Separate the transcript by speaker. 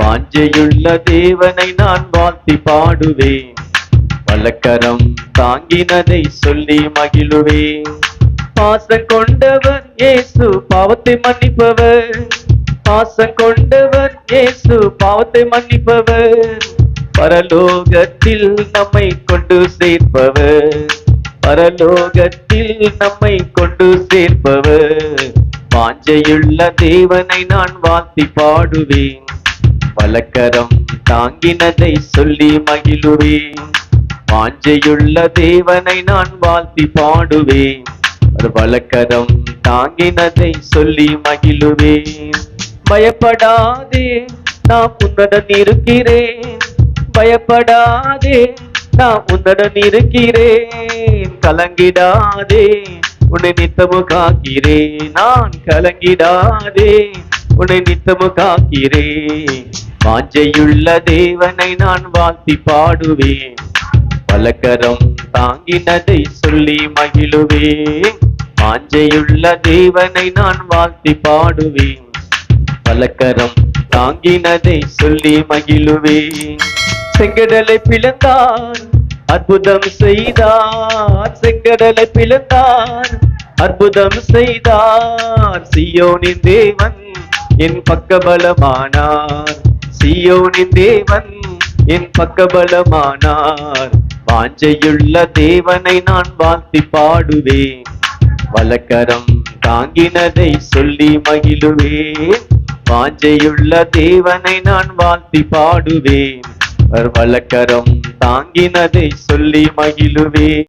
Speaker 1: வாஞ்சையுள்ள தேவனை நான் வாழ்த்தி பாடுவேன். வழக்கரம் தாங்கினதை சொல்லி மகிழுவேன். பாசம் கொண்டவர் இயேசு பாவத்தை மன்னிப்பவர். பாசம் கொண்டவர் இயேசு பாவத்தை மன்னிப்பவர். பரலோகத்தில் நம்மை கொண்டு சேர்ப்பவர். பரலோகத்தில் நம்மை கொண்டு சேர்ப்பவர். வாஞ்சையுள்ள தேவனை நான் வாழ்த்தி பாடுவேன். பலக்கரம் தாங்கினதை சொல்லி மகிழுவேன். வாஞ்சையுள்ள தேவனை நான் வாழ்த்தி பாடுவேன். பலக்கரம் தாங்கினதை சொல்லி மகிழுவேன். பயப்படாதே நான் உன்னுடன் இருக்கிறேன். பயப்படாதே நான் உன்னுடன் இருக்கிறேன். கலங்கிடாதே உன்னை நித்தமு காக்கிறேன். நான் கலங்கிடாதே உன்னை நித்தமு காக்கிறேன். வாஞ்சையுள்ள தேவனை நான் வாழ்த்தி பாடுவேன். பலக்கரம் தாங்கினதை சொல்லி மகிழுவேன். வாஞ்சையுள்ள தேவனை நான் வாழ்த்தி பாடுவேன். பலக்கரம் தாங்கினதை சொல்லி மகிழுவேன். செங்கடலை பிளந்தான் அற்புதம் செய்தார். செங்கடலை பிளந்தான் அற்புதம் செய்தார். சியோனின் தேவன் என் பக்கபலமானார். சியோனின் தேவன் என் பக்கபலமானார். வாஞ்சையுள்ள தேவனை நான் வாழ்த்தி பாடுவேன். வலக்கரம் தாங்கினதை சொல்லி மகிழுவேன். வாஞ்சையுள்ள தேவனை நான் வாழ்த்தி பாடுவேன். அவர் வலக்கரம் தாங்கினதை சொல்லி மகிழுவேன்.